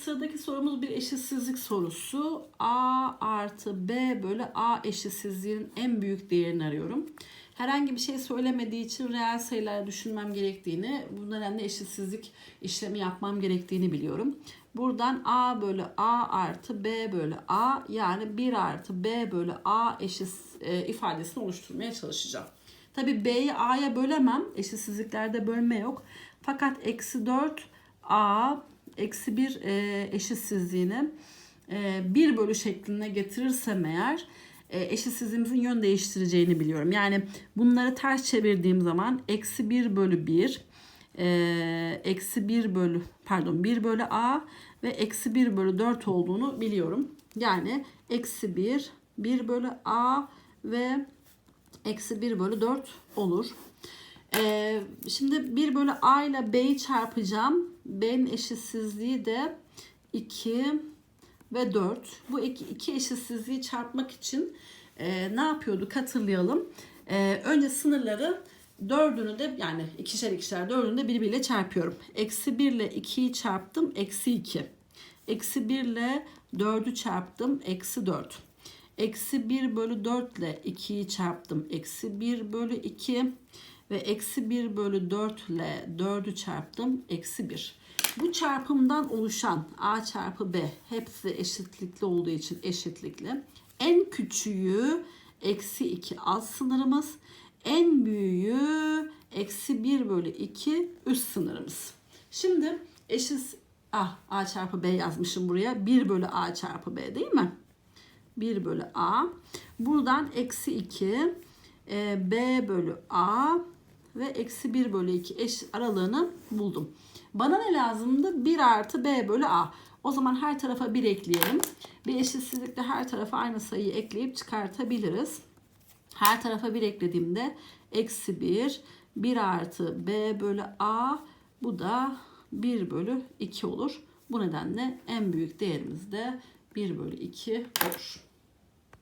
Sıradaki sorumuz bir eşitsizlik sorusu. A artı B bölü A eşitsizliğinin en büyük değerini arıyorum. Herhangi bir şey söylemediği için reel sayılar düşünmem gerektiğini, bu nedenle eşitsizlik işlemi yapmam gerektiğini biliyorum. Buradan A bölü A artı B bölü A yani 1 artı B bölü A eşit e, ifadesini oluşturmaya çalışacağım. Tabi B'yi A'ya bölemem. Eşitsizliklerde bölme yok. Fakat eksi 4 A eksi 1 e, eşitsizliğini e, 1 bölü şekline getirirsem eğer e, eşitsizliğimizin yön değiştireceğini biliyorum. Yani bunları ters çevirdiğim zaman eksi 1 bölü 1 e, eksi 1 bölü pardon 1 bölü A ve eksi 1 bölü 4 olduğunu biliyorum. Yani eksi 1 1 bölü A ve eksi 1 bölü 4 olur. Ee, şimdi 1 bölü A ile B'yi çarpacağım. B'nin eşitsizliği de 2 ve 4. Bu iki, iki eşitsizliği çarpmak için e, ne yapıyorduk hatırlayalım. E, önce sınırları dördünü de yani ikişer ikişer dördünü de birbiriyle çarpıyorum. Eksi 1 ile 2'yi çarptım. Eksi 2. Eksi 1 ile 4'ü çarptım. Eksi 4. Eksi 1 bölü 4 ile 2'yi çarptım. Eksi 1 bölü 2 ve eksi 1 bölü 4 ile 4'ü çarptım. Eksi 1. Bu çarpımdan oluşan A çarpı B hepsi eşitlikli olduğu için eşitlikli. En küçüğü eksi 2 alt sınırımız. En büyüğü eksi 1 bölü 2 üst sınırımız. Şimdi eşit ah, A çarpı B yazmışım buraya. 1 bölü A çarpı B değil mi? 1 bölü A. Buradan eksi 2 e, B bölü A ve eksi 1 bölü 2 eş aralığını buldum. Bana ne lazımdı? 1 artı B bölü A. O zaman her tarafa 1 ekleyelim. Bir eşitsizlikle her tarafa aynı sayıyı ekleyip çıkartabiliriz. Her tarafa 1 eklediğimde eksi 1, 1 artı B bölü A bu da 1 bölü 2 olur. Bu nedenle en büyük değerimiz de 1 bölü 2 olur.